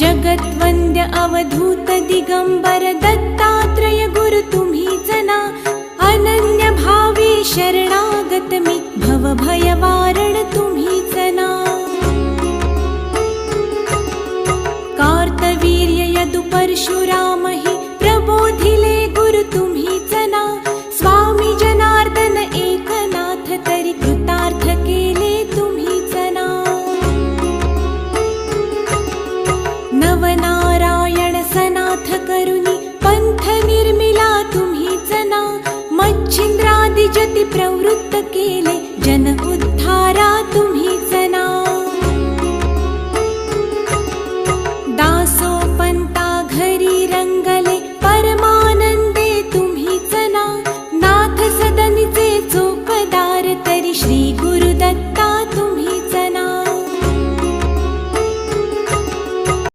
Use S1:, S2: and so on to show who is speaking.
S1: जगद्वन्द्य अवधूत दिगम्बर दत्तात्रय गुरु तुम्हीच ना अनन्य भावे शरणागत मी भव भयवारण तुम्हीच ना कार्तवीर्य यदु परशुराम मच्छिंद्रादिजति प्रवृत्त केले जन उद्धारा